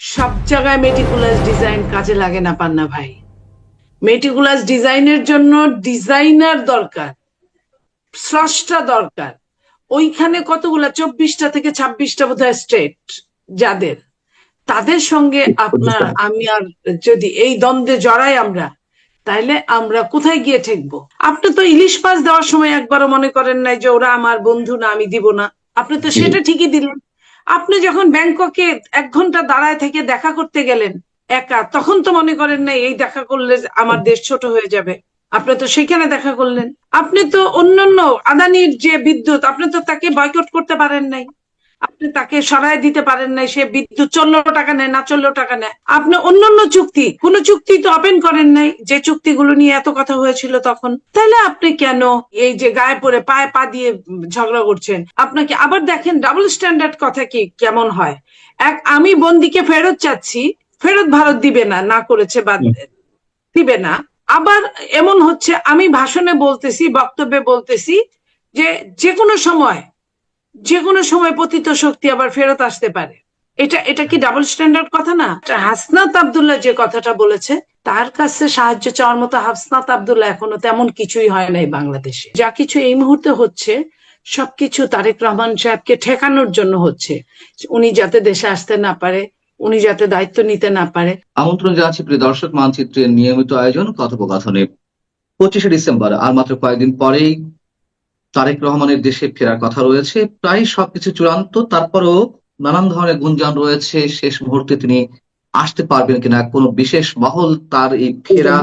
সব জায়গায় meticulous design কাজে লাগে না পান্না ভাই। মেটিকুলাস ডিজাইনের জন্য ডিজাইনার দরকার স্রষ্টা দরকার। ওইখানে কতগুলা? চব্বিশটা থেকে ছাব্বিশটা বোধহয় স্টেট যাদের। তাদের সঙ্গে আপনার আমি আর যদি এই দ্বন্দ্বে জড়াই আমরা তাইলে আমরা কোথায় গিয়ে ঠেকবো? আপনি তো ইলিশ মাছ দেওয়ার সময় একবারও মনে করেন নাই যে ওরা আমার বন্ধু না আমি দিব না। আপনি তো সেটা ঠিকই দিলেন। আপনি যখন ব্যাংককে এক ঘণ্টা দাঁড়ায় থেকে দেখা করতে গেলেন একা, তখন তো মনে করেন না এই দেখা করলে আমার দেশ ছোট হয়ে যাবে। আপনি তো সেখানে দেখা করলেন। আপনি তো অন্যান্য আদানির যে বিদ্যুৎ, আপনি তো তাকে বয়কট করতে পারেন নাই। আপনি তাকে সরাই দিতে পারেন নাই সে বিদ্যুৎ চললেও টাকা নেয় না চললেও টাকা নেয়। আপনি অন্যান্য চুক্তি কোন চুক্তি তো ওপেন করেন নাই যে চুক্তিগুলো নিয়ে এত কথা হয়েছিল তখন। তাহলে আপনি কেন এই যে গায়ে পড়ে পায়ে পা দিয়ে ঝগড়া করছেন? আপনাকে আবার দেখেন ডাবল স্ট্যান্ডার্ড কথা কি কেমন হয়? এক আমি বন্দিকে ফেরত চাচ্ছি ফেরত ভারত দিবে না না করেছে বা দিবে না। আবার এমন হচ্ছে আমি ভাষণে বলতেছি বক্তব্যে বলতেছি যে যে কোনো সময় যে কোনো সময় পতিত শক্তি আবার ফেরত আসতে পারে। এটা এটা কি ডাবল স্ট্যান্ডার্ড কথা না? হাসনাত আবদুল্লাহ যে কথাটা বলেছে, তার কাছে সাহায্য চাওয়ার মতো হাসনাত আবদুল্লাহ এখনও তেমন কিছুই হয় নাই বাংলাদেশে। যা কিছু এই মুহূর্তে হচ্ছে, সবকিছু তারেক রহমান সাহেবকে ঠেকানোর জন্য হচ্ছে। উনি যাতে দেশে আসতে না পারে, উনি যাতে দায়িত্ব নিতে না পারে। আমন্ত্রণ জানাচ্ছি প্রিয় দর্শক, মানচিত্রের নিয়মিত আয়োজন, কথোপকথনে পঁচিশে ডিসেম্বর, আর মাত্র কয়েকদিন পরেই তারেক রহমানের দেশে ফেরার কথা রয়েছে। প্রায় সবকিছু চূড়ান্ত। তারপরেও নানান ধরনের গুঞ্জন রয়েছে। শেষ মুহূর্তে তিনি আসতে পারবেন কিনা, কোনো বিশেষ মহল তার এই ফেরা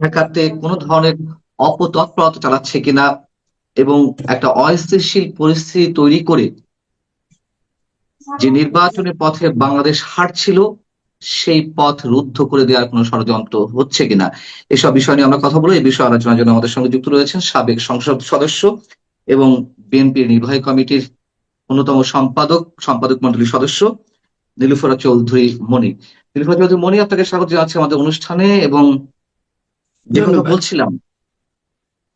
ঠেকাতে কোনো ধরনের অপতৎপরতা চালাচ্ছে কিনা এবং একটা অস্থিতিশীল পরিস্থিতি তৈরি করে যে নির্বাচনের পথে বাংলাদেশ হাঁটছিল সেই পথ রুদ্ধ করে দেওয়ার কোনো ষড়যন্ত্র হচ্ছে কিনা? এসব বিষয় নিয়ে আমরা কথা বলব। এই বিষয়ে আলোচনার জন্য আমাদের সঙ্গে যুক্ত রয়েছেন সাবেক সংসদ সদস্য এবং বিএনপির নির্বাহী কমিটির অন্যতম সম্পাদক সম্পাদক মন্ডলীর সদস্য নীলুফরা চৌধুরী মণি। নীলুফরা চৌধুরী মণি আপনাকে স্বাগত জানাচ্ছি আমাদের অনুষ্ঠানে এবং বলছিলাম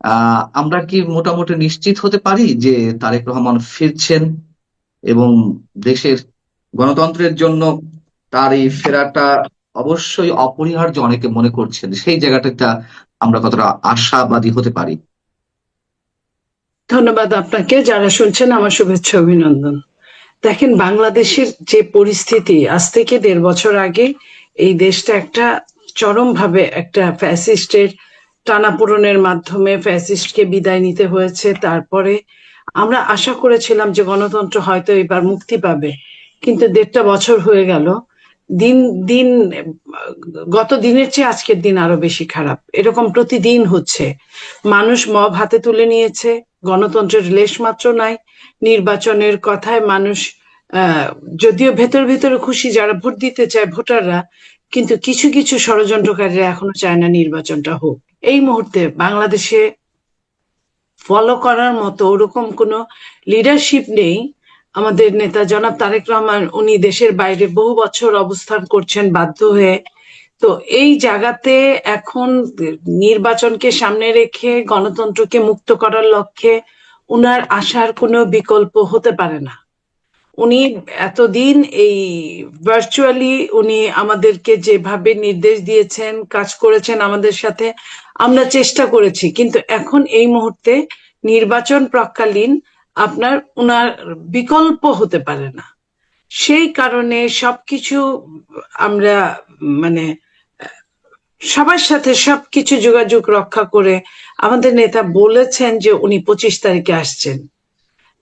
আহ আমরা কি মোটামুটি নিশ্চিত হতে পারি যে তারেক রহমান ফিরছেন এবং দেশের গণতন্ত্রের জন্য তার এই ফেরাটা অবশ্যই অপরিহার্য অনেকে মনে করছেন। সেই জায়গাটাতে আমরা কতটা আশাবাদী হতে পারি। ধন্যবাদ আপনাকে। যারা শুনছেন, আমার শুভেচ্ছা, অভিনন্দন। দেখেন, বাংলাদেশের যে পরিস্থিতি, আজ থেকে দেড় বছর আগে এই দেশটা একটা চরমভাবে একটা ফ্যাসিস্টের টানাপোড়নের মাধ্যমে ফ্যাসিস্টকে বিদায় নিতে হয়েছে। তারপরে আমরা আশা করেছিলাম যে গণতন্ত্র হয়তো এবার মুক্তি পাবে। কিন্তু দেড়টা বছর হয়ে গেল। দিন দিন, গত দিনের চেয়ে আজকের দিন আরও বেশি খারাপ। এরকম প্রতিদিন হচ্ছে। মানুষ মব হাতে তুলে নিয়েছে, গণতন্ত্রের লেশ মাত্র নাই, নির্বাচনের কথায় মানুষ যদিও ভেতর ভেতরে খুশি যারা ভোট দিতে চায় ভোটাররা, কিন্তু কিছু কিছু ষড়যন্ত্রকারীরা এখনও চায় না নির্বাচনটা হোক। এই মুহূর্তে বাংলাদেশে ফলো করার মতো ওরকম কোনো লিডারশিপ নেই আমাদের নেতা জনাব তারেক রহমান, উনি দেশের বাইরে বহু বছর অবস্থান করছেন, বাধ্য হয়ে। তো এই জায়গাতে এখন নির্বাচনকে সামনে রেখে গণতন্ত্রকে মুক্ত করার লক্ষ্যে উনার আসার কোনো বিকল্প হতে পারে না। উনি এতদিন এই ভার্চুয়ালি উনি আমাদেরকে যেভাবে নির্দেশ দিয়েছেন, কাজ করেছেন আমাদের সাথে, আমরা চেষ্টা করেছি। কিন্তু এখন এই মুহূর্তে নির্বাচন প্রকালীন আপনার উনার বিকল্প হতে পারে না। সেই কারণে সবকিছু আমরা মানে সবার সাথে সবকিছু যোগাযোগ রক্ষা করে আমাদের নেতা বলেছেন যে উনি পঁচিশ তারিখে আসছেন।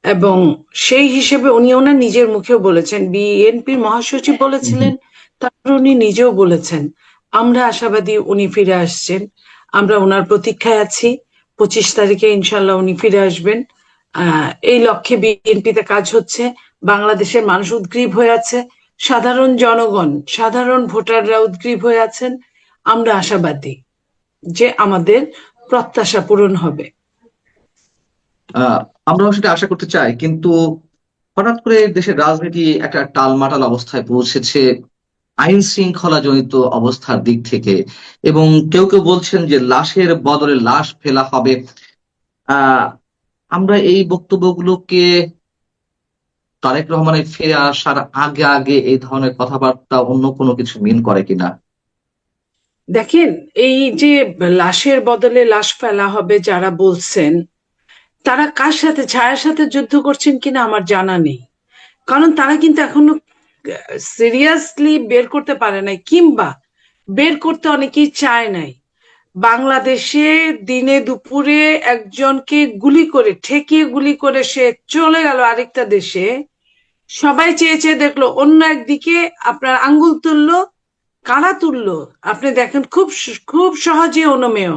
এবং সেই হিসেবে উনি ওনার নিজের মুখেও বলেছেন। বিএনপির মহাসচিব বলেছিলেন, তারপর উনি নিজেও বলেছেন, আমরা আশাবাদী উনি ফিরে আসছেন। আমরা ওনার প্রতীক্ষায় আছি। পঁচিশ তারিখে ইনশাল্লাহ উনি ফিরে আসবেন। এই লক্ষ্যে বিএনপিতে কাজ হচ্ছে। বাংলাদেশের মানুষ উদ্গ্রীব হয়ে আছে। সাধারণ জনগণ, সাধারণ ভোটাররা উদ্গ্রীব হয়ে আছেন। আমরা আশাবাদী যে আমাদের প্রত্যাশা পূরণ হবে। আমরাও সেটা আশা করতে চাই, কিন্তু হঠাৎ করে দেশের রাজনীতি একটা টালমাটাল অবস্থায় পৌঁছেছে আইন শৃঙ্খলা জনিত অবস্থার দিক থেকে। এবং কেউ কেউ বলছেন যে লাশের বদলে লাশ ফেলা হবে। আহ আমরা এই বক্তব্যগুলোকে তারেক রহমানের ফিরে আসার আগে আগে এই ধরনের কথাবার্তা অন্য কোনো কিছু মিন করে কিনা? দেখেন, এই যে লাশের বদলে লাশ ফেলা হবে যারা বলছেন, তারা কার সাথে, ছায়ার সাথে যুদ্ধ করছেন কিনা আমার জানা নেই। কারণ তারা কিন্তু এখনও সিরিয়াসলি বের করতে পারে নাই, কিংবা বের করতে অনেকেই চায় নাই। বাংলাদেশে দিনে দুপুরে একজনকে গুলি করে ঠেকিয়ে গুলি করে সে চলে গেল আরেকটা দেশে। সবাই চেয়ে চেয়ে দেখল অন্য একদিকে আপনার আঙ্গুল তুললো কারা তুললো? আপনি দেখেন খুব খুব সহজে অনুমেয়।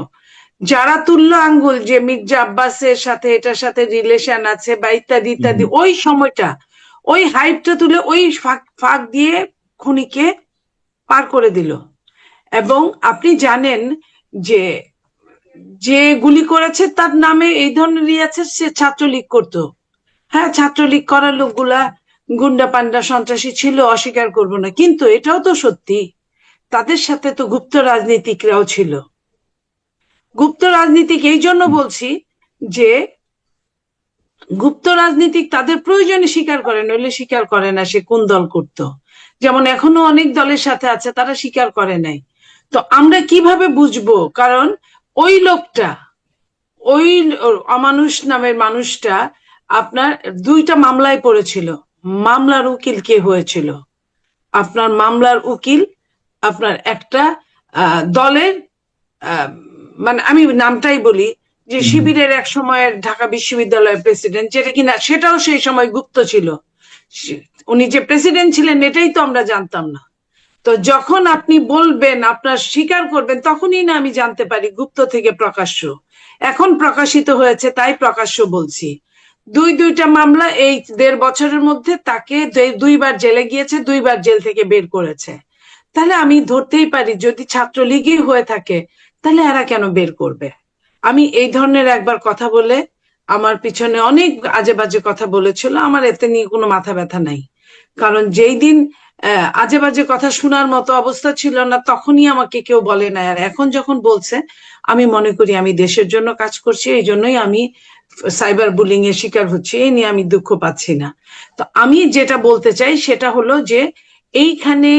যারা তুললো আঙ্গুল যে মির্জা আব্বাসের সাথে এটার সাথে রিলেশন আছে বা ইত্যাদি ইত্যাদি ওই সময়টা ওই হাইপটা তুলে ওই ফাঁক ফাঁক দিয়ে খুনিকে পার করে দিল। এবং আপনি জানেন যে যে গুলি করেছে তার নামে এই ধরনের ইয়ে আছে, সে ছাত্রলীগ করতো। হ্যাঁ ছাত্রলীগ করার লোকগুলা গুন্ডা, পান্ডা, সন্ত্রাসী ছিল, অস্বীকার করব না। কিন্তু এটাও তো সত্যি, তাদের সাথে তো গুপ্ত রাজনীতিকরাও ছিল। গুপ্ত রাজনীতিক এই জন্য বলছি যে, গুপ্ত রাজনীতিক তাদের প্রয়োজনে স্বীকার করে, নইলে স্বীকার করে না সে কোন দল করত। যেমন এখনও অনেক দলের সাথে আছে, তারা স্বীকার করে নাই। তো আমরা কীভাবে বুঝব? কারণ ওই লোকটা ওই অমানুষ নামের মানুষটা আপনার দুইটা মামলায় পড়েছিল। মামলার উকিল কে হয়েছিল? আপনার মামলার উকিল আপনার একটা আহ, দলের আহ, মানে আমি নামটাই বলি যে শিবিরের এক সময়ের ঢাকা বিশ্ববিদ্যালয়ের প্রেসিডেন্ট যেটা কিনা সেটাও সেই সময় গুপ্ত ছিল। উনি যে প্রেসিডেন্ট ছিলেন এটাই তো আমরা জানতাম না। তো যখন আপনি বলবেন, আপনার স্বীকার করবেন, তখনই না আমি জানতে পারি গুপ্ত থেকে প্রকাশ্য। এখন প্রকাশিত হয়েছে, তাই প্রকাশ্য বলছি। দুই দুইটা মামলা এই দেড় বছরের মধ্যে তাকে দুইবার জেলে গিয়েছে, দুইবার জেল থেকে বের করেছে। তাহলে আমি ধরতেই পারি, যদি ছাত্রলীগই হয়ে থাকে, তাহলে এরা কেন বের করবে? আমি এই ধরনের একবার কথা বলে আমার পিছনে অনেক আজে বাজে কথা বলেছিল, আমার এতে নিয়ে কোনো মাথা ব্যথা নাই। কারণ যেই দিন আজে বাজে কথা শোনার মতো অবস্থা ছিল না, তখনই আমাকে কেউ বলে না আর এখন যখন বলছে, আমি মনে করি আমি দেশের জন্য কাজ করছি, এই জন্যই আমি সাইবার বুলিং এর শিকার হচ্ছি, এই নিয়ে আমি দুঃখ পাচ্ছি না। তো আমি যেটা বলতে চাই সেটা হলো যে, এইখানে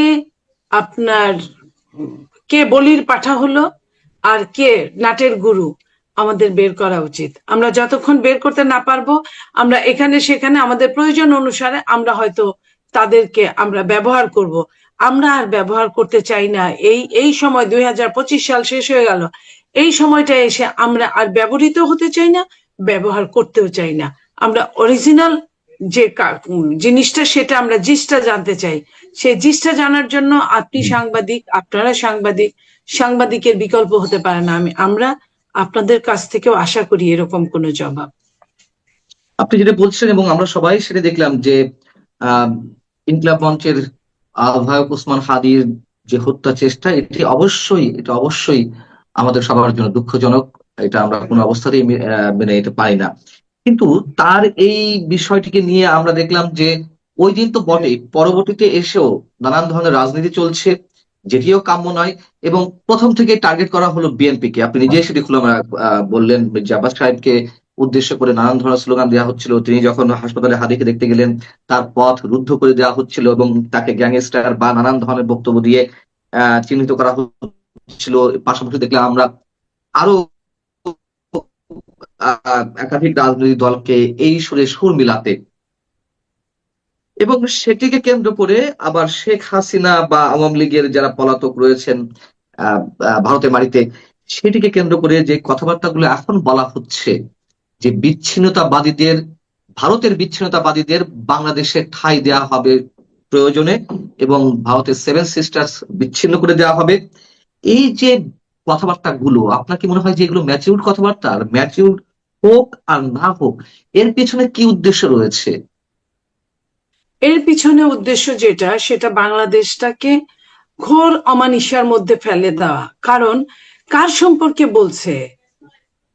আপনার কে বলির পাঠা হলো আর কে নাটের গুরু, আমাদের বের করা উচিত। আমরা যতক্ষণ বের করতে না পারব, আমরা এখানে সেখানে আমাদের প্রয়োজন অনুসারে আমরা হয়তো তাদেরকে আমরা ব্যবহার করব। আমরা আর ব্যবহার করতে চাই না। এই এই সময় দুই হাজার পঁচিশ সাল শেষ হয়ে গেল। এই সময়টা এসে আমরা আর ব্যবহৃত হতে চাই না ব্যবহার করতেও চাই না। আমরা অরিজিনাল যে জিনিসটা সেটা আমরা জিসটা জানতে চাই। সেই জিসটা জানার জন্য আপনি সাংবাদিক আপনারা সাংবাদিক সাংবাদিকের বিকল্প হতে পারে না। আমি আমরা আপনাদের কাছ থেকেও আশা করি এরকম কোনো জবাব। আপনি যেটা বলছেন এবং আমরা সবাই সেটা দেখলাম যে আহ ইনকলাব মঞ্চের আহ্বায়ক উসমান হাদির যে হত্যা চেষ্টা, এটি অবশ্যই, এটা অবশ্যই আমাদের সবার জন্য দুঃখজনক। এটা আমরা কোনো অবস্থাতেই মেনে নিতে পারি না। কিন্তু তার এই বিষয়টিকে নিয়ে আমরা দেখলাম যে ওই দিন তো বটেই, পরবর্তীতে এসেও নানান ধরনের রাজনীতি চলছে, যেটিও কাম্য নয়, এবং প্রথম থেকে টার্গেট করা হলো বিএনপি কে। আপনি নিজেই সেটি খুলে বললেন মির্জা সাহেবকে উদ্দেশ্য করে নানান ধরনের স্লোগান দেওয়া হচ্ছিল। তিনি যখন হাসপাতালে হাদিকে দেখতে গেলেন, তার পথ রুদ্ধ করে দেওয়া হচ্ছিল এবং তাকে গ্যাংস্টার বা নানান ধরনের বক্তব্য দিয়ে চিহ্নিত করা হচ্ছিল। পাশাপাশি দেখলাম আমরা আরও একাধিক রাজনৈতিক দলকে এই সুরে সুর মিলাতে। এবং সেটিকে কেন্দ্র করে আবার শেখ হাসিনা বা আওয়ামী লীগের যারা পলাতক রয়েছেন ভারতের মাটিতে, সেটিকে কেন্দ্র করে যে কথাবার্তাগুলো এখন বলা হচ্ছে যে বিচ্ছিন্নতাবাদীদের, ভারতের বিচ্ছিন্নতাবাদীদের বাংলাদেশে ঠাঁই দেওয়া হবে প্রয়োজনে এবং ভারতের সেভেন সিস্টার্স বিচ্ছিন্ন করে দেওয়া হবে। এই যে কথাবার্তা গুলো আপনার কি মনে হয় যে এগুলো ম্যাচিউর কথাবার্তা? আর ম্যাচিউর হোক আর না হোক, এর পিছনে কি উদ্দেশ্য রয়েছে? এর পিছনে উদ্দেশ্য যেটা, সেটা বাংলাদেশটাকে ঘোর অমানিসার মধ্যে ফেলে দেওয়া। কারণ কার সম্পর্কে বলছে?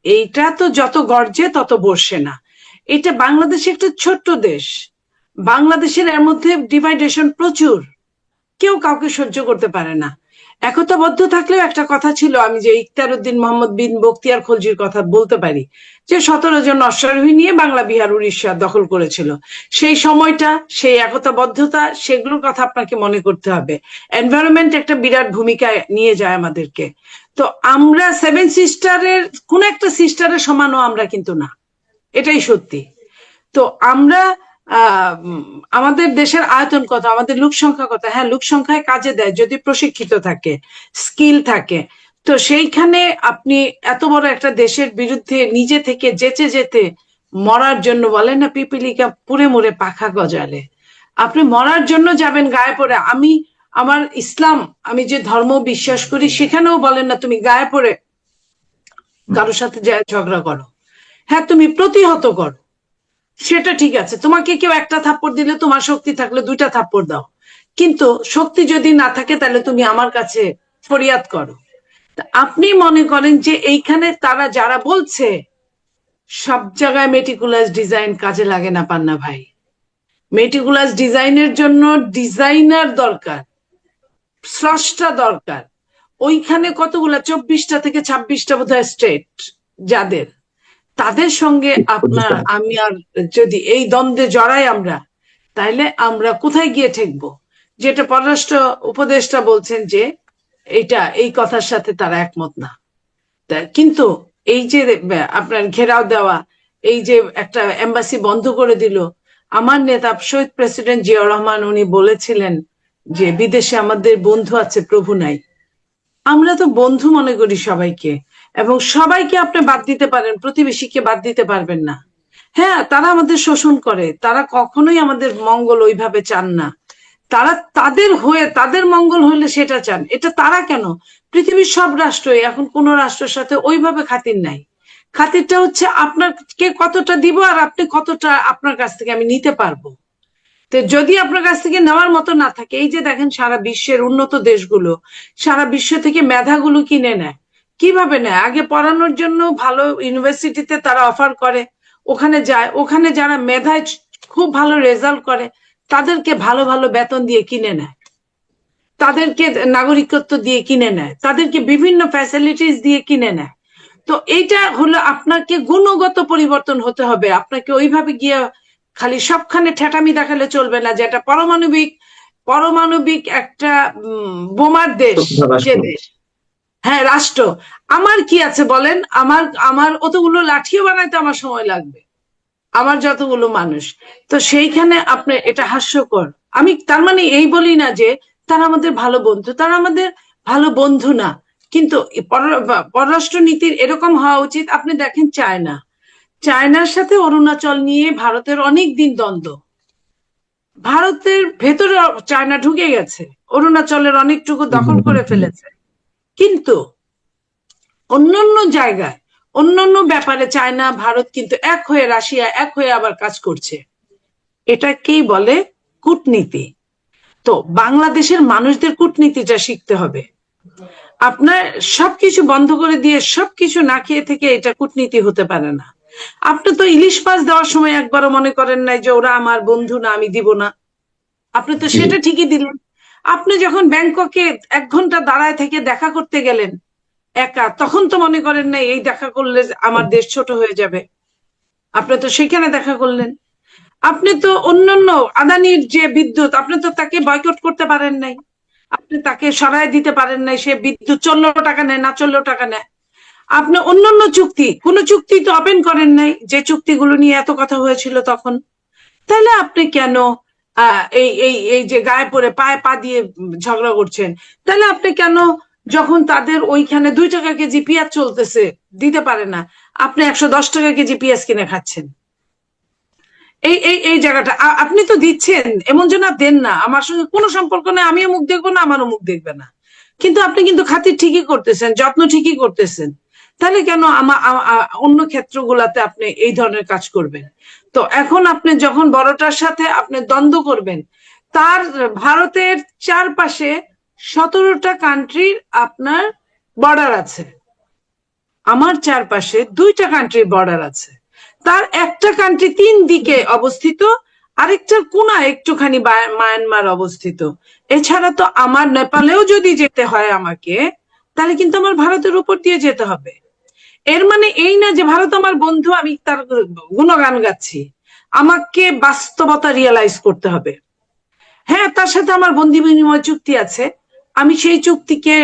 এইটা তো যত গর্জে তত বসে না। এটা বাংলাদেশ একটা ছোট্ট দেশ। বাংলাদেশের এর মধ্যে ডিভাইডেশন প্রচুর। কেউ কাউকে সহ্য করতে পারে না। একতাবদ্ধ থাকলেও একটা কথা ছিল, আমি যে ইকতার উদ্দিন মোহাম্মদ বিন বক্তিয়ার খলজির কথা বলতে পারি, যে সতেরো জন অশ্বারোহী নিয়ে বাংলা, বিহার উড়িষ্যা দখল করেছিল। সেই সময়টা, সেই একতাবদ্ধতা, সেগুলোর কথা আপনাকে মনে করতে হবে। এনভায়রনমেন্ট একটা বিরাট ভূমিকা নিয়ে যায় আমাদেরকে। তো আমরা সেভেন সিস্টারের কোন একটা সিস্টারের সমানও আমরা কিন্তু না। এটাই সত্যি। তো আমরা আমাদের দেশের আয়তন কত, আমাদের লোক সংখ্যা কত? হ্যাঁ লোক সংখ্যায় কাজে দেয়, যদি প্রশিক্ষিত থাকে স্কিল থাকে। তো সেইখানে আপনি এত বড় একটা দেশের বিরুদ্ধে নিজে থেকে যেতে যেতে মরার জন্য বলেন না, পিপিলিকা পুড়ে মুড়ে পাখা গজালে। আপনি মরার জন্য যাবেন, গায়ে পড়ে। আমি আমার ইসলাম, আমি যে ধর্ম বিশ্বাস করি, সেখানেও বলেন না তুমি গায়ে পড়ে কারোর সাথে যায় ঝগড়া করো। হ্যাঁ তুমি প্রতিহত করো। সেটা ঠিক আছে। তোমাকে কেউ একটা থাপ্পড় দিলে তোমার শক্তি থাকলে দুইটা থাপ্পড় দাও। কিন্তু শক্তি যদি না থাকে, তাহলে তুমি আমার কাছে ফরিয়াদ করো। আপনি মনে করেন যে এইখানে তারা যারা বলছে, সব জায়গায় মেটিকুলাস ডিজাইন কাজে লাগে না, পান্না ভাই। মেটিকুলাস ডিজাইনের জন্য ডিজাইনার দরকার। স্রষ্টা দরকার। ওইখানে কতগুলা? চব্বিশটা থেকে ছাব্বিশটা বোধ হয় স্টেট যাদের। তাদের সঙ্গে আপনার আমি আর যদি এই দ্বন্দ্বে জড়াই আমরা তাইলে আমরা কোথায় গিয়ে ঠেকবো? যেটা পররাষ্ট্র উপদেষ্টা বলছেন যে এটা এই কথার সাথে তারা একমত না। তা কিন্তু এই যে আপনার ঘেরাও দেওয়া এই যে একটা এম্বাসি বন্ধ করে দিল আমার নেতা শহীদ প্রেসিডেন্ট জিয়াউর রহমান উনি বলেছিলেন যে বিদেশে আমাদের বন্ধু আছে, প্রভু নাই। আমরা তো বন্ধু মনে করি সবাইকে, এবং সবাইকে আপনি বাদ দিতে পারেন, প্রতিবেশীকে বাদ দিতে পারবেন না। হ্যাঁ তারা আমাদের শোষণ করে, তারা কখনোই আমাদের মঙ্গল ওইভাবে চান না। তারা তাদের হয়ে, তাদের মঙ্গল হলে সেটা চান। এটা তারা কেন? পৃথিবীর সব রাষ্ট্রই, এখন কোন রাষ্ট্রের সাথে ওইভাবে খাতির নাই। খাতিরটা হচ্ছে আপনাকে কতটা দিব আর আপনি কতটা আপনার কাছ থেকে আমি নিতে পারব। তো যদি আপনার কাছ থেকে নেওয়ার মতো না থাকে, এই যে দেখেন সারা বিশ্বের উন্নত দেশগুলো, সারা বিশ্ব থেকে মেধাগুলো কিনে নেয়, কীভাবে নেয়? আগে পড়ানোর জন্য ভালো ইউনিভার্সিটিতে তারা অফার করে, ওখানে যায়, ওখানে যারা মেধায় খুব ভালো রেজাল্ট করে, তাদেরকে ভালো ভালো বেতন দিয়ে কিনে নেয়। তাদেরকে নাগরিকত্ব দিয়ে কিনে নেয়, তাদেরকে বিভিন্ন ফ্যাসিলিটিস দিয়ে কিনে নেয়। তো এইটা হলো আপনাকে গুণগত পরিবর্তন হতে হবে, আপনাকে ওইভাবে গিয়ে খালি সবখানে ঠেটামি দেখালে চলবে না যেটা পারমাণবিক পারমাণবিক একটা বোমার দেশ যে দেশ। হ্যাঁ রাষ্ট্র। আমার কি আছে বলেন? আমার আমার অতগুলো লাঠিও বানাইতে আমার সময় লাগবে। আমার যতগুলো মানুষ। তো সেইখানে আপনি এটা হাস্যকর। আমি তার মানে এই বলি না যে তারা আমাদের ভালো বন্ধু তারা আমাদের ভালো বন্ধু না। কিন্তু পর- পররাষ্ট্র নীতির এরকম হওয়া উচিত আপনি দেখেন চায়না। চায়নার সাথে অরুণাচল নিয়ে ভারতের অনেক দিন দ্বন্দ্ব। ভারতের ভেতরে চায়না ঢুকে গেছে, অরুণাচলের অনেকটুকু দখল করে ফেলেছে। কিন্তু অন্যান্য জায়গায়, অন্যান্য ব্যাপারে চায়না, ভারত কিন্তু এক হয়ে, রাশিয়া এক হয়ে আবার কাজ করছে। এটাকেই বলে? কূটনীতি। তো বাংলাদেশের মানুষদের কূটনীতিটা শিখতে হবে। আপনার সবকিছু বন্ধ করে দিয়ে সবকিছু না খেয়ে থেকে এটা কূটনীতি হতে পারে না। আপনি তো ইলিশ মাছ দেওয়ার সময় একবারও মনে করেন নাই যে ওরা আমার বন্ধু না আমি দিব না। আপনি তো সেটা ঠিকই দিলেন। আপনি যখন ব্যাংককে এক ঘণ্টা দাঁড়ায় থেকে দেখা করতে গেলেন একা তখন তো মনে করেন না এই দেখা করলে আমার দেশ ছোট হয়ে যাবে। আপনি তো সেখানে দেখা করলেন। আপনি তো অন্যান্য আদানির যে বিদ্যুৎ আপনি তো তাকে বয়কট করতে পারেন নাই। আপনি তাকে সরায় দিতে পারেন নাই সে বিদ্যুৎ চললেও টাকা নেয় না চললেও টাকা নেয়। আপনি অন্যান্য চুক্তি, কোন চুক্তি তো ওপেন করেন নাই, যে চুক্তিগুলো নিয়ে এত কথা হয়েছিল তখন। তাহলে আপনি কেন এই এই এই যে গায়ে পরে পায়ে পা দিয়ে ঝগড়া করছেন? তাহলে আপনি কেন যখন তাদের ওইখানে দুই টাকা কেজি পেঁয়াজ চলতেছে, দিতে পারে না, আপনি একশো দশ টাকা কেজি পেঁয়াজ কিনে খাচ্ছেন? এই এই এই জায়গাটা আপনি তো দিচ্ছেন, এমন যেন দেন না। আমার সঙ্গে কোনো সম্পর্ক নেই, আমিও মুখ দেখব না, আমারও মুখ দেখবে না। কিন্তু আপনি কিন্তু খাতির ঠিকই করতেছেন, যত্ন ঠিকই করতেছেন। তাহলে কেন আমা অন্য ক্ষেত্রগুলাতে আপনি এই ধরনের কাজ করবেন? তো এখন আপনি যখন বড়টার সাথে আপনি দ্বন্দ্ব করবেন, তার ভারতের চারপাশে সতেরোটা কান্ট্রির আপনার বর্ডার আছে। আমার চারপাশে দুইটা কান্ট্রির বর্ডার আছে। তার একটা কান্ট্রি তিন দিকে অবস্থিত, আরেকটার কোনা একটুখানি মায়ানমার অবস্থিত। এছাড়া তো আমার নেপালেও যদি যেতে হয় আমাকে, তাহলে কিন্তু আমার ভারতের উপর দিয়ে যেতে হবে। এর মানে এই না যে ভারত আমার বন্ধু, আমি তার গুণগান গাচ্ছি। আমাকে বাস্তবতা রিয়েলাইজ করতে হবে। হ্যাঁ তার সাথে আমার বন্দি বিনিময় চুক্তি আছে। আমি সেই চুক্তিকে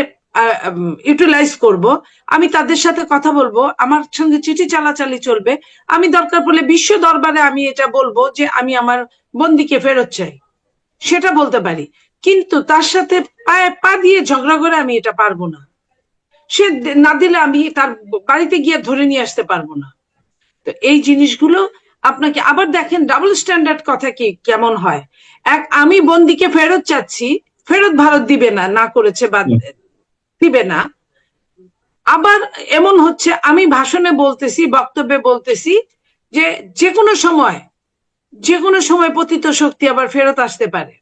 ইউটিলাইজ করব। আমি তাদের সাথে কথা বলব। আমার সঙ্গে চিঠি চালাচালি চলবে। আমি দরকার পড়লে বিশ্ব দরবারে আমি এটা বলব যে আমি আমার বন্দিকে ফেরত চাই। সেটা বলতে পারি। কিন্তু তার সাথে পায়ে পা দিয়ে ঝগড়া করে আমি এটা পারব না। সে না দিলে আমি তার বাড়িতে গিয়ে ধরে নিয়ে আসতে পারব না। তো এই জিনিসগুলো আপনাকে আবার দেখেন ডাবল স্ট্যান্ডার্ড কথা কি কেমন হয়? এক আমি বন্দিকে ফেরত চাচ্ছি ফেরত ভারত দিবে না না করেছে বা। দিবে না। আবার এমন হচ্ছে আমি ভাষণে বলতেছি বক্তব্যে বলতেছি যে যে কোনো সময় যে কোনো সময় পতিত শক্তি আবার ফেরত আসতে পারে।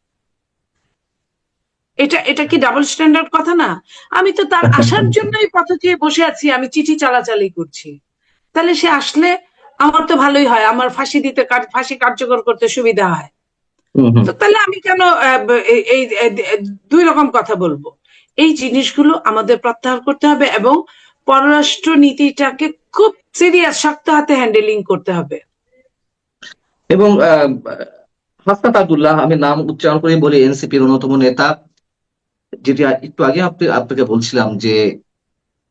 এটা এটা কি ডাবল স্ট্যান্ডার্ড কথা না? আমি তো তার আসার জন্যই পথ চেয়ে বসে আছি আমি চিঠি চালাচালি করছি। তাহলে সে আসলে আমার তো ভালোই হয় আমার ফাঁসি দিতে ফাঁসি কার্যকর করতে সুবিধা হয়। তো তাহলে আমি কেন এই দুই রকম কথা বলব। এই জিনিসগুলো আমাদের প্রত্যাহার করতে হবে এবং পররাষ্ট্র নীতিটাকে খুব সিরিয়াস শক্ত হাতে হ্যান্ডেলিং করতে হবে। এবং হাসনাত আব্দুল্লাহ আমি নাম উচ্চারণ করে বলি এনসিপির অন্যতম নেতা। যেটি একটু আগে আপনি, আপনাকে বলছিলাম যে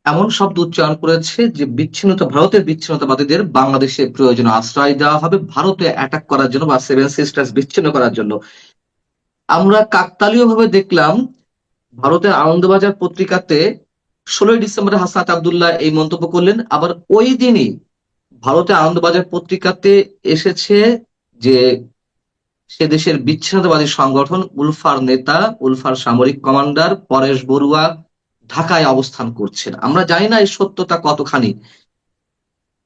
এমন শব্দ উচ্চারণ করেছে যে বিচ্ছিন্নতা, ভারতের বিচ্ছিন্নতাবাদীদের বাংলাদেশে প্রয়োজনে আশ্রয় দেওয়া হবে, ভারতে অ্যাটাক করার জন্য বা সেভেন সিস্টার্স বিচ্ছিন্ন করার জন্য। আমরা কাকতালীয় ভাবে দেখলাম ভারতের আনন্দবাজার পত্রিকাতে ষোলোই ডিসেম্বর হাসনাত আবদুল্লাহ এই মন্তব্য করলেন। আবার ওই দিনই ভারতের আনন্দবাজার পত্রিকাতে এসেছে যে সে দেশের বিচ্ছিন্নতাবাদী সংগঠন উলফার নেতা উলফার সামরিক কমান্ডার পরেশ বড়ুয়া ঢাকায় অবস্থান করছেন। আমরা জানি না এই সত্যতা কতখানি।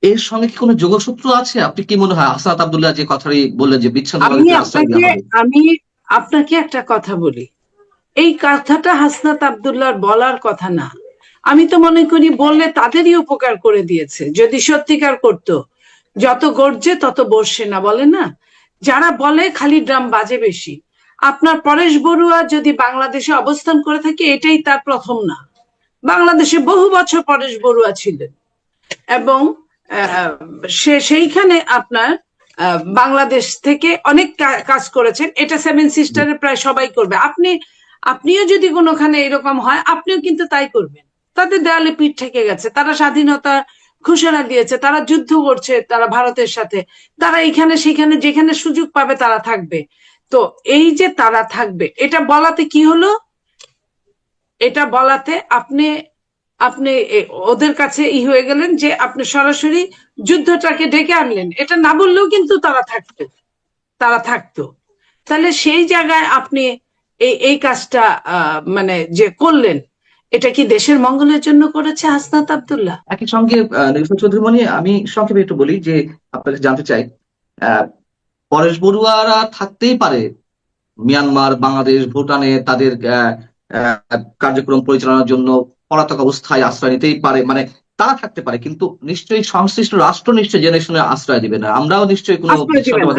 এর সঙ্গে কি কোনো যোগসূত্র আছে? আপনি কি মনে হয় হাসনাত আবদুল্লাহ যে কথাটি বললেন যে আপনাকে আমি আপনাকে একটা কথা বলি। এই কথাটা হাসনাত আব্দুল্লাহর বলার কথা না। আমি তো মনে করি বললে তাদেরই উপকার করে দিয়েছে। যদি সত্যিকার করত যত গর্জে তত বসছে না বলে না? যারা বলে খালি ড্রাম বাজে বেশি। আপনার পরেশ বড়ুয়া যদি বাংলাদেশে অবস্থান করে থাকে, এটাই তার প্রথম না। বাংলাদেশে বহু বছর পরেশ বড়ুয়া ছিলেন। এবং সে সেইখানে আপনার বাংলাদেশ থেকে অনেক কাজ করেছেন। এটা সেভেন সিস্টারে প্রায় সবাই করবে। আপনি, আপনিও যদি কোনোখানে এরকম হয়, আপনিও কিন্তু তাই করবেন। তাদের দেয়ালে পিঠ থেকে গেছে। তারা স্বাধীনতা ঘোষণা দিয়েছে, তারা যুদ্ধ করছে তারা ভারতের সাথে। তারা এখানে, সেখানে, যেখানে সুযোগ পাবে তারা থাকবে। তো এই যে তারা থাকবে, এটা বলাতে কি হলো? এটা বলাতে আপনি আপনি ওদের কাছে ই হয়ে গেলেন যে আপনি সরাসরি যুদ্ধটাকে ডেকে আনলেন। এটা না বললেও কিন্তু তারা থাকতো তারা থাকতো। তাহলে সেই জায়গায় আপনি এই এই কাজটা মানে যে করলেন এটা কি দেশের মঙ্গলের জন্য করেছে হাসনাত আবদুল্লাহ? একই সঙ্গে আহ, নিরুপা চৌধুরী মনি আমি সংক্ষেপে একটু বলি যে আপনাকে জানতে চাই পরেশ বড়ুয়ারা থাকতেই পারে মিয়ানমার বাংলাদেশ ভুটানে তাদের কার্যক্রম পরিচালনার জন্য পলাতক অবস্থায় আশ্রয় নিতেই পারে মানে তারা থাকতে পারে কিন্তু নিশ্চয়ই সংশ্লিষ্ট রাষ্ট্র নিশ্চয়ই জেনে শুনে আশ্রয় দিবে না। আমরাও নিশ্চয়ই কোনো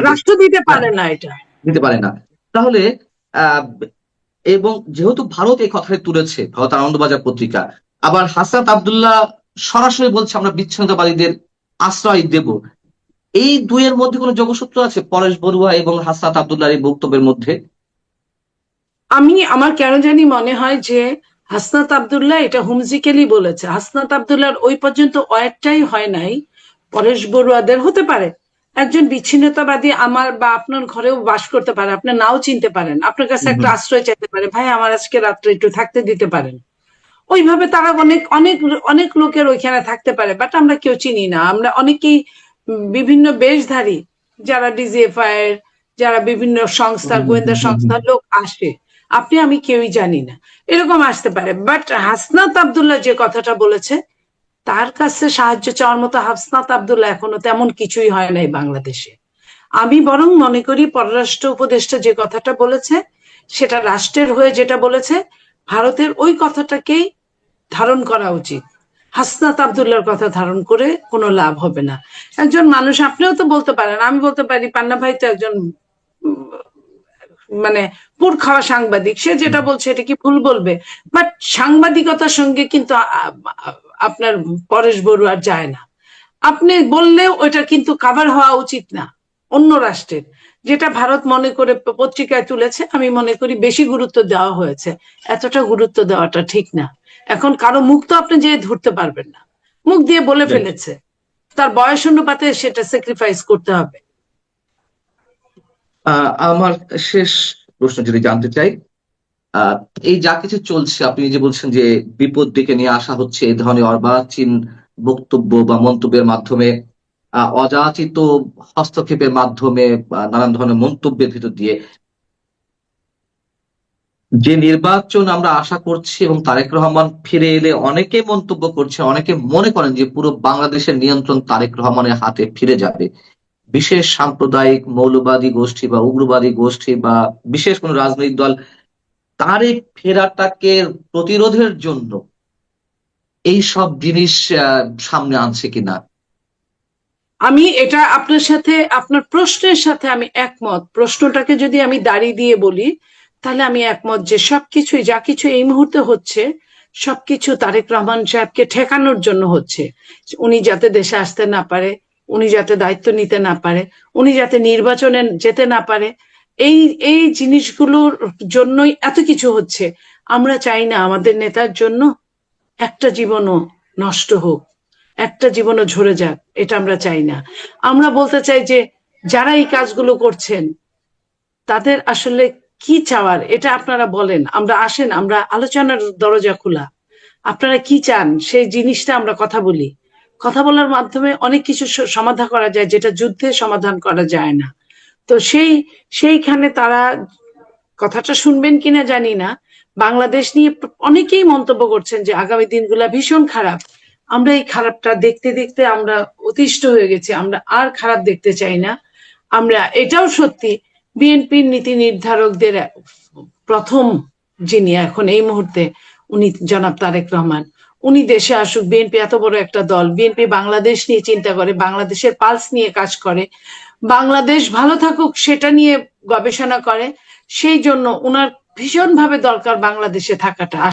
রাষ্ট্র দিতে পারে না এটা। দিতে পারে না। তাহলে আহ, এবং যেহেতু ভারত এই কথাটি তুলেছে, ভারত আনন্দবাজার পত্রিকা, আবার হাসাত আবদুল্লাহ সরাসরি বলছে, আমরা বিচ্ছিন্নতাবাদীদের আশ্রয় দেব। এই দুইয়ের মধ্যে কোনো যোগসূত্র আছে? পরেশ বড়ুয়া এবং হাসাত আব্দুল্লাহর এই বক্তব্যের মধ্যে? আমি, আমার কেন জানি মনে হয় যে হাসনাত আব্দুল্লাহ এটা হুমজিক্যালি বলেছে। হাসনাত আব্দুল্লাহর ওই পর্যন্ত ওয়ারটাই হয় নাই। পরেশ বড়ুয়াদের হতে পারে। একজন বিচ্ছিন্নতাবাদী আমার বা আপনার ঘরেও বাস করতে পারে আপনি নাও চিনতে পারেন। আপনার কাছে একটা আশ্রয় চাইতে পারে ভাই আমার আজকে রাত্রে একটু থাকতে দিতে পারেন। ওইভাবে তারা অনেক অনেক অনেক লোকের ওইখানে থাকতে পারে বাট আমরা কেউ চিনি না। আমরা অনেকেই বিভিন্ন বেশধারী যারা ডিজিএফআই এর যারা বিভিন্ন সংস্থা গোয়েন্দা সংস্থার লোক আসে। আপনি আমি কেউই জানি না। এরকম আসতে পারে। বাট হাসনাত আবদুল্লাহ যে কথাটা বলেছে তার কাছে সাহায্য চাওয়ার মতো হাসনাত আব্দুল্লাহ এখনও তেমন কিছুই হয় নাই বাংলাদেশে। আমি বরং মনে করি পররাষ্ট্র উপদেষ্টা যে কথাটা বলেছে, সেটা রাষ্ট্রের হয়ে যেটা বলেছে, ভারতের ওই কথাটাকেই ধারণ করা উচিত। হাসনাত আব্দুল্লাহর কথা ধারণ করে কোনো লাভ হবে না। একজন মানুষ, আপনিও তো বলতে পারেন, আমি বলতে পারি, পান্না ভাই তো একজন মানে পুর খাওয়া সাংবাদিক, সে যেটা বলছে এটা কি ভুল বলবে? বাট সাংবাদিকতার সঙ্গে কিন্তু আপনার পরেশ বড়ুয়ার যায় না। আপনি বললেও ওইটা কিন্তু কাভার হওয়া উচিত না অন্য রাষ্ট্রের। যেটা ভারত মনে করে পত্রিকায় তুলেছে আমি মনে করি বেশি গুরুত্ব দেওয়া হয়েছে। এতটা গুরুত্ব দেওয়াটা ঠিক না। এখন কারও মুখ তো আপনি যে ধরতে পারবেন না। মুখ দিয়ে বলে ফেলেছে। তার বয়স অনুপাতে সেটা স্যাক্রিফাইস করতে হবে। আমার শেষ প্রশ্ন যদি জানতে চাই এই যা কিছু চলছে, আপনি যে বলছেন যে বিপদ ডেকে নিয়ে আসা হচ্ছে, এই ধরনের অর্বাচীন বক্তব্য বা মন্তব্যের মাধ্যমে অযাচিত হস্তক্ষেপের মাধ্যমে নানান ধরনের মন্তব্যের ভিতর দিয়ে যে নির্বাচন আমরা আশা করছি এবং তারেক রহমান ফিরে এলে অনেকে মন্তব্য করছে, অনেকে মনে করেন যে পুরো বাংলাদেশের নিয়ন্ত্রণ তারেক রহমানের হাতে ফিরে যাবে। বিশেষ সাম্প্রদায়িক মৌলবাদী গোষ্ঠী বা উগ্রবাদী গোষ্ঠী বা বিশেষ কোনো রাজনৈতিক দল তার এই ফেরাটাকে প্রতিরোধের জন্য এই সব জিনিস সামনে আনছে কিনা? আমি এটা আপনার সাথে, আপনার প্রশ্নের সাথে আমি একমত। প্রশ্নটাকে যদি আমি দাঁড়িয়ে দিয়ে বলি, তাহলে আমি একমত যে সবকিছুই, যা কিছু এই মুহূর্তে হচ্ছে, সবকিছু তারেক রহমান সাহেবকে ঠেকানোর জন্য হচ্ছে। উনি যাতে দেশে আসতে না পারে, উনি যাতে দায়িত্ব নিতে না পারে, উনি যাতে নির্বাচনে যেতে না পারে এই এই জিনিসগুলোর জন্যই এত কিছু হচ্ছে। আমরা চাই না আমাদের নেতার জন্য একটা জীবনও নষ্ট হোক, একটা জীবনও ঝরে যাক, এটা আমরা চাই না। আমরা বলতে চাই যে, যারা এই কাজগুলো করছেন, তাদের আসলে কি চাওয়ার, এটা আপনারা বলেন, আমরা আসেন, আমরা আলোচনার দরজা খোলা। আপনারা কি চান? সেই জিনিসটা আমরা কথা বলি। কথা বলার মাধ্যমে অনেক কিছু সমাধান করা যায় যেটা যুদ্ধে সমাধান করা যায় না। তো সেই, সেইখানে তারা কথাটা শুনবেন কিনা জানি না। বাংলাদেশ নিয়ে অনেকেই মন্তব্য করছেন যে আগামী দিনগুলা ভীষণ খারাপ। আমরা এই খারাপটা দেখতে দেখতে আমরা অতিষ্ঠ হয়ে গেছি, আমরা আর খারাপ দেখতে চাই না। আমরা এটাও সত্যি, বিএনপির নীতি নির্ধারকদের প্রথম যিনি এখন এই মুহূর্তে, উনি জনাব তারেক রহমান। উনি দেশে আসুক, বিএনপি এত বড় একটা দল, বিএনপি বাংলাদেশ নিয়ে চিন্তা করে, বাংলাদেশের পালস নিয়ে কাজ করে। বাংলাদেশ ভালো থাকুক সেটা নিয়ে গবেষণা করে সেই জন্য ওনার ভীষণভাবে দরকার বাংলাদেশে থাকাটা।